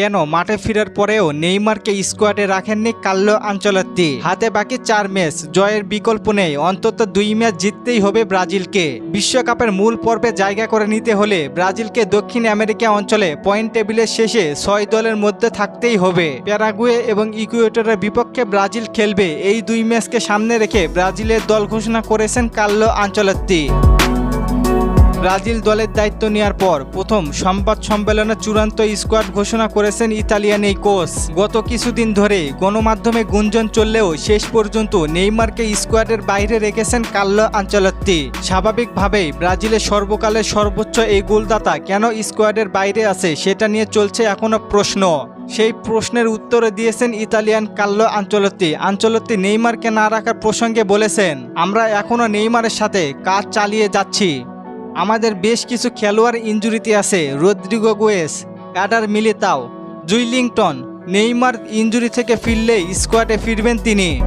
কেন মাঠে ফেরার পরেও নেইমারকে স্কোয়াডে রাখেননি কাল্লো আঞ্চলত্তি? হাতে বাকি চার ম্যাচ, জয়ের বিকল্প নেই, অন্তত দুই ম্যাচ জিততেই হবে ব্রাজিলকে। বিশ্বকাপের মূল পর্বে জায়গা করে নিতে হলে ব্রাজিলকে দক্ষিণ আমেরিকা অঞ্চলে পয়েন্ট টেবিলের শেষে ছয় দলের মধ্যে থাকতেই হবে। প্যারাগুয়ে এবং ইকুয়েটরের বিপক্ষে ব্রাজিল খেলবে। এই দুই ম্যাচকে সামনে রেখে ব্রাজিলের দল ঘোষণা করেছেন কাল্লো আঞ্চলত্তি। ব্রাজিল দলের দায়িত্ব নেওয়ার পর প্রথম সংবাদ সম্মেলনে চূড়ান্ত স্কোয়াড ঘোষণা করেছেন ইতালিয়ান এই কোচ। গত কিছুদিন ধরে গণমাধ্যমে গুঞ্জন চললেও শেষ পর্যন্ত নেইমারকে স্কোয়াডের বাইরে রেখেছেন কাল্লো আঞ্চলত্তি। স্বাভাবিকভাবেই ব্রাজিলের সর্বকালের সর্বোচ্চ এই গোলদাতা কেন স্কোয়াডের বাইরে আছে সেটা নিয়ে চলছে এখনও প্রশ্ন। সেই প্রশ্নের উত্তরে দিয়েছেন ইতালিয়ান কাল্লো আঞ্চলত্তি। আঞ্চলত্তি নেইমারকে না রাখার প্রসঙ্গে বলেছেন, আমরা এখনও নেইমারের সাথে কাজ চালিয়ে যাচ্ছি। আমাদের বেশ কিছু খেলোয়াড় ইঞ্জুরিতে আছে, Rodrygo Goes Eder Militao, Joelinton, Neymar injury থেকে ফিরলেই স্কোয়াডে ফিরবেন তিনি।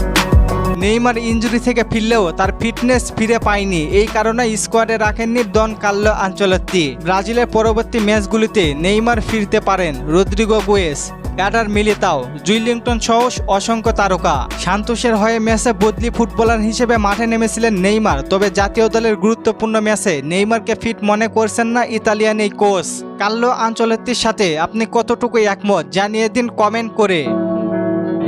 নেইমার ইঞ্জুরি থেকে ফিরলেও তার ফিটনেস ফিরে পায়নি, এই কারণে স্কোয়াডে রাখেননি ডন কাল্লো আঞ্চলত্তি। ব্রাজিলের পরবর্তী ম্যাচগুলিতে নেইমার ফিরতে পারেন Rodrygo Goes. Eder Militao, Joelinton সহ অসংখ্য তারকা। সান্তোষের হয়ে ম্যাচে বদলি ফুটবলার হিসেবে মাঠে নেমেছিলেন নেইমার, তবে জাতীয় দলের গুরুত্বপূর্ণ ম্যাচে নেইমারকে ফিট মনে করছেন না ইতালিয়ান এই কোচ। কাল্লো আঞ্চলত্তির সাথে আপনি কতটুকু একমত জানিয়ে দিন কমেন্ট করে।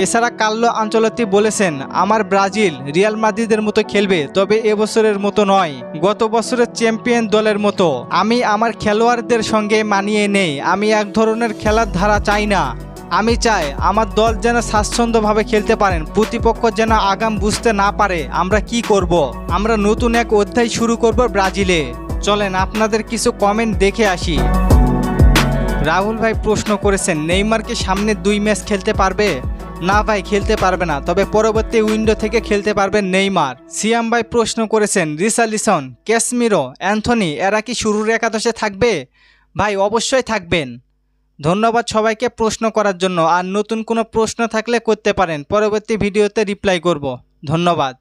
এছাড়া কাল্লো আঞ্চলতি বলেছেন, আমার ব্রাজিল রিয়াল মাদ্রিদের মতো খেলবে, তবে এবছরের মতো নয়, গত বছরের চ্যাম্পিয়ন দলের মতো। আমি আমার খেলোয়াড়দের সঙ্গে মানিয়ে নেই, আমি এক ধরনের খেলার ধারা চাই না। আমি চাই আমার দল যেন স্বাচ্ছন্দ্যভাবে খেলতে পারেন। প্রতিপক্ষ যেন আগাম বুঝতে না পারে আমরা কি করব। আমরা নতুন এক অধ্যায় শুরু করব ব্রাজিলে। চলেন আপনাদের কিছু কমেন্ট দেখে আসি। রাহুল ভাই প্রশ্ন করেছেন, নেইমারকে সামনে দুই ম্যাচ খেলতে পারবে? না ভাই, খেলতে পারবে না, তবে পরবর্তী উইন্ডো থেকে খেলতে পারবেন নেইমার। সিয়াম ভাই প্রশ্ন করেছেন, রিসালিসন ক্যাশমিরো অ্যান্থনি, এরা কি শুরুর একাদশে থাকবে? ভাই, অবশ্যই থাকবেন। ধন্যবাদ সবাইকে প্রশ্ন করার জন্য। আর নতুন কোনো প্রশ্ন থাকলে করতে পারেন। পরবর্তী ভিডিওতে রিপ্লাই করব। ধন্যবাদ।